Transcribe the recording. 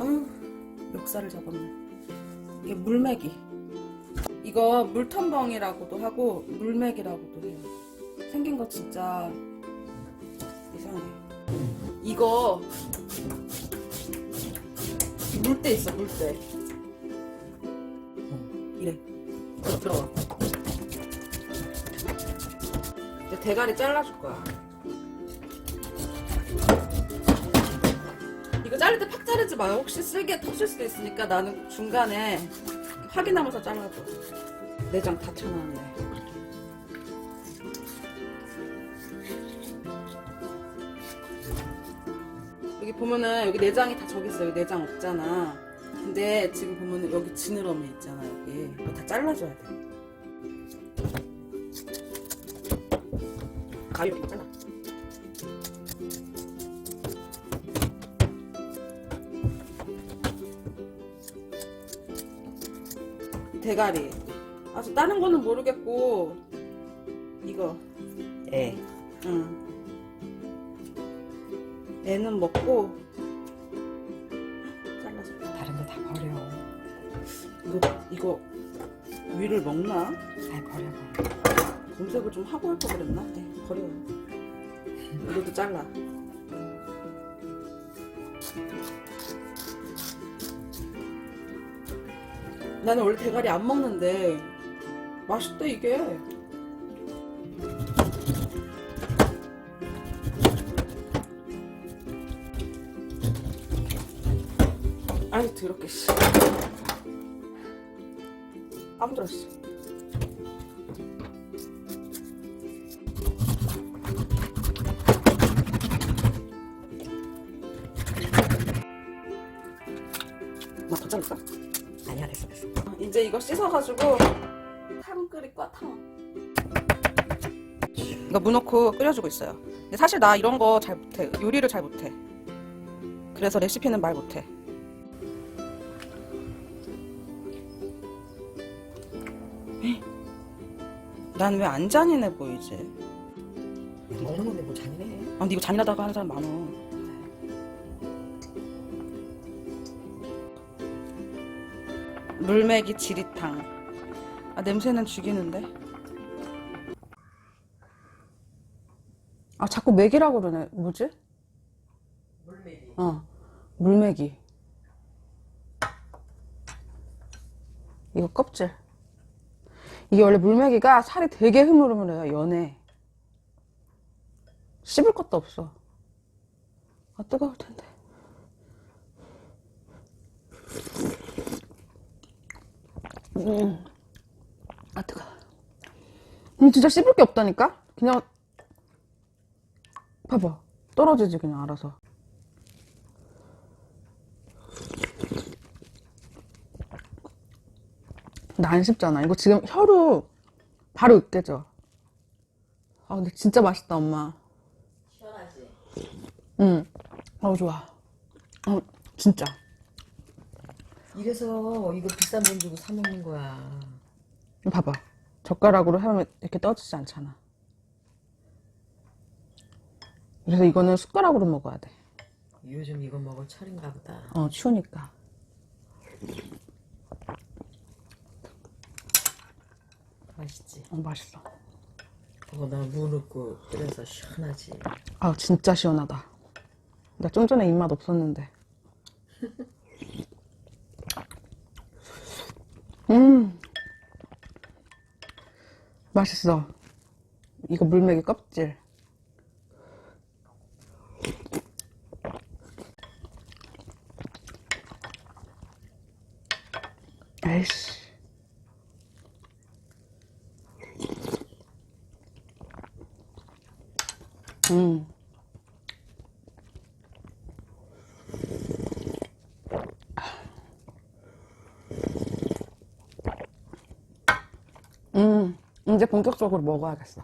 아유, 멱살을 잡았네. 이게 물매기. 이거 물텀벙이라고도 하고 물맥이라고도 해요. 생긴 거 진짜 이상해. 이거 물때 있어 물때. 어, 이래. 어, 들어와. 이제 대가리 잘라줄 거야. 자를 때 팍 자르지 마요. 혹시 쓸개 터질 수도 있으니까 나는 중간에 확인하면서 잘라줘. 내장 다 쳐놨네. 여기 보면은 여기 내장이 다 저기 있어. 여기 내장 없잖아. 근데 지금 보면은 여기 지느러미 있잖아. 여기 이거 다 잘라줘야 돼. 가위로 잘라. 대가리. 아, 저 다른 거는 모르겠고 이거. 예. 응. 애는 먹고 잘라서 다른 거 다 버려. 이거 이거 위를 먹나? 아 버려 버려. 검색을 좀 하고 할걸 그랬나? 네, 버려요. 이것도 잘라. 나는 원래 대가리 안 먹는데 맛있대 이게. 아이 더럽게 씨. 아무도 씨. 뭐더 자를까? 아니야 됐어 됐어. 이제 이거 씻어가지고 탕 끓일 거야 탕. 이거 무 넣고 끓여주고 있어요. 근데 사실 나 이런 거 잘 못해. 요리를 잘 못해. 그래서 레시피는 말 못해. 난 왜 안 잔인해 보이지? 먹는 건데 뭐 잔인해. 아, 근데 이거 잔인하다고 하는 사람 많어. 물메기 지리탕. 아, 냄새는 죽이는데? 아, 자꾸 맥이라고 그러네. 뭐지? 물메기. 어, 물메기. 이거 껍질. 이게 원래 물메기가 살이 되게 흐물흐물해요, 연해. 씹을 것도 없어. 아, 뜨거울 텐데. 음. 아, 뜨거. 음, 진짜 씹을 게 없다니까? 그냥, 봐봐. 떨어지지, 그냥 알아서. 나 안 씹잖아. 이거 지금 혀로 바로 으깨져. 아, 근데 진짜 맛있다, 엄마. 시원하지. 응. 어우, 좋아. 어, 진짜. 이래서 이거 비싼 돈 주고 사 먹는 거야. 봐봐. 젓가락으로 하면 이렇게 떠지지 않잖아. 그래서 이거는 숟가락으로 먹어야 돼. 요즘 이거 먹을 철인가 보다. 어, 추우니까. 맛있지. 어, 맛있어. 거기다 무 넣고 끓여서 시원하지. 아, 진짜 시원하다. 나 좀 전에 입맛 없었는데. 음. 맛있어. 이거 물메기 껍질. 에이씨. 음. 음, 이제 본격적으로 먹어야겠어.